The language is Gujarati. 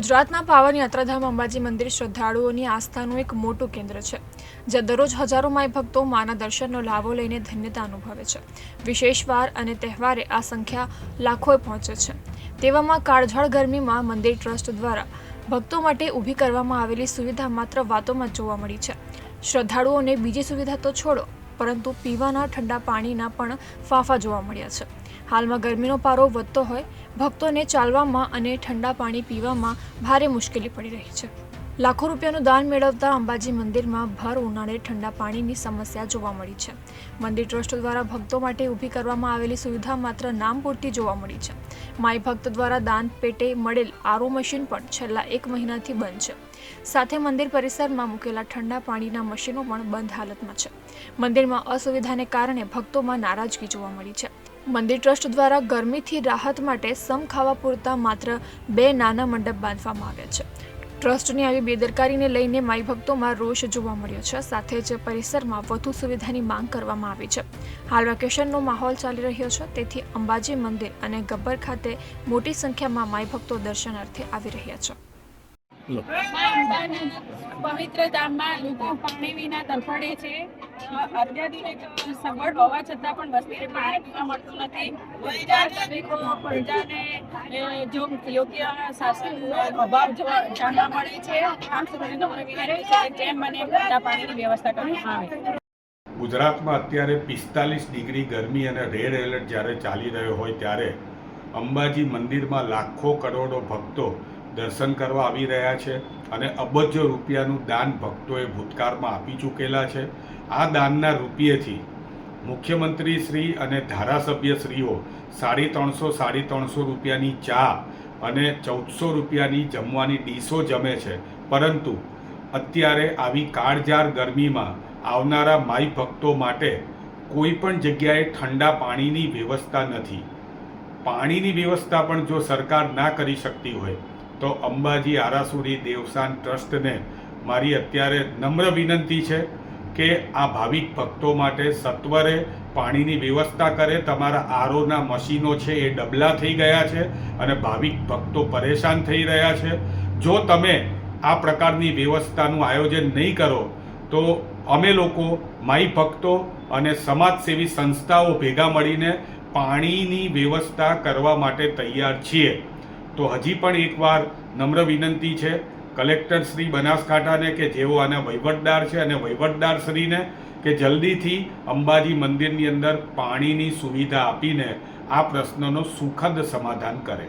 ગુજરાતના પાવન યાત્રાધામ અંબાજી મંદિર શ્રદ્ધાળુઓની આસ્થાનું એક મોટું કેન્દ્ર છે, જ્યાં દરરોજ હજારો માય ભક્તો માના દર્શનનો લાભો લઈને ધન્યતા અનુભવે છે. વિશેષ વાર અને તહેવારે આ સંખ્યા લાખોએ પહોંચે છે. તેવામાં કાળઝાળ ગરમીમાં મંદિર ટ્રસ્ટ દ્વારા ભક્તો માટે ઊભી કરવામાં આવેલી સુવિધા માત્ર વાતોમાં જોવા મળી છે. શ્રદ્ધાળુઓને બીજી સુવિધા તો છોડો, પરંતુ પીવાના ઠંડા પાણીના પણ ફાફા જોવા મળ્યા છે. હાલમાં ગરમીનો પારો વધતો હોય, ભક્તોને ચાલવામાં અને ઠંડા પાણી પીવામાં ભારે મુશ્કેલી પડી રહી છે. લાખો રૂપિયાનું દાન મેળવતા અંબાજી મંદિરમાં ભર ઉનાળે ઠંડા પાણીની સમસ્યા જોવા મળી છે. મંદિર ટ્રસ્ટ દ્વારા ભક્તો માટે ઊભી કરવામાં આવેલી સુવિધા માત્ર નામ પૂરતી જોવા મળી છે. માય ભક્ત દ્વારા દાન પેટે મળેલ આરો મશીન પણ છેલ્લા એક મહિનાથી બંધ છે. સાથે મંદિર પરિસરમાં મૂકેલા ઠંડા પાણીના મશીનો પણ બંધ હાલતમાં છે. મંદિરમાં અસુવિધાને કારણે ભક્તોમાં નારાજગી જોવા મળી છે. મંદિર ટ્રસ્ટ દ્વારા ગરમીથી રાહત માટે સમ ખાવા પૂરતા માત્ર બે નાના મંડપ બાંધવામાં આવ્યા છે. ટ્રસ્ટની આવી બેદરકારીને લઈને માઈ ભક્તોમાં રોષ જોવા મળ્યો છે. સાથે જ પરિસરમાં વધુ સુવિધાની માંગ કરવામાં આવી છે. હાલ વેકેશનનો માહોલ ચાલી રહ્યો છે. તેથી અંબાજી મંદિર અને ગબ્બર ખાતે મોટી સંખ્યામાં માઈ ભક્તો દર્શનાર્થે આવી રહ્યા છે. પવિત્ર ધામમાં લોકો પાણી વિના તરફડે છે. અત્યાધુનિક સગવડ હોવા છતાં પણ વસ્તીને પાણી પીવા મળતું નથી. બીજા નાગરિકો પ્રજાને જો યોગ્ય શાસનનો અભાવ જાણવા મળે છે આમ સુધી વિનંતી છે જેમ મને એમ પાણીની વ્યવસ્થા કરવામાં આવે. ગુજરાતમાં અત્યારે પિસ્તાલીસ ડિગ્રી ગરમી અને રેડ એલર્ટ જ્યારે ચાલી રહ્યો હોય ત્યારે અંબાજી મંદિરમાં લાખો કરોડો ભક્તો દર્શન કરવા આવી રહ્યા છે અને અબજો રૂપિયાનું દાન ભક્તોએ ભૂતકાળમાં આપી ચૂકેલા છે. આ દાનના રૂપિયેથી મુખ્યમંત્રી શ્રી અને ધારાસભ્ય શ્રીઓ સાડી ત્રણસો સાડી ત્રણસો રૂપિયાની ચા અને ચૌદસો રૂપિયાની જમવાની ડીશો જમે છે. પરંતુ અત્યારે આવી કાળઝાળ ગરમીમાં આવનારા માઈ ભક્તો માટે કોઈ પણ જગ્યાએ ઠંડા પાણીની વ્યવસ્થા નથી. પાણીની વ્યવસ્થા પણ જો સરકાર ના કરી શકતી હોય તો અંબાજી આરાસુરી દેવસાન ટ્રસ્ટને મારી અત્યારે નમ્ર વિનંતી છે કે આ ભાવિક ભક્તો માટે સત્વરે પાણીની વ્યવસ્થા કરે. તમારા આરોના મશીનો છે એ ડબલા થઈ ગયા છે અને ભાવિક ભક્તો પરેશાન થઈ રહ્યા છે. જો તમે આ પ્રકારની વ્યવસ્થાનું આયોજન નહીં કરો, તો અમે લોકો, માઈ ભક્તો અને સમાજસેવી સંસ્થાઓ ભેગા મળીને પાણીની વ્યવસ્થા કરવા માટે તૈયાર છીએ. તો હજી પણ એકવાર નમ્ર વિનંતી છે કલેક્ટર શ્રી બનાસકાંઠાને કે જેઓ આના વહીવટદાર છે અને વહીવટદાર શ્રીને કે જલ્દીથી અંબાજી મંદિરની અંદર પાણીની સુવિધા આપીને આ પ્રશ્નનો સુખદ સમાધાન કરે.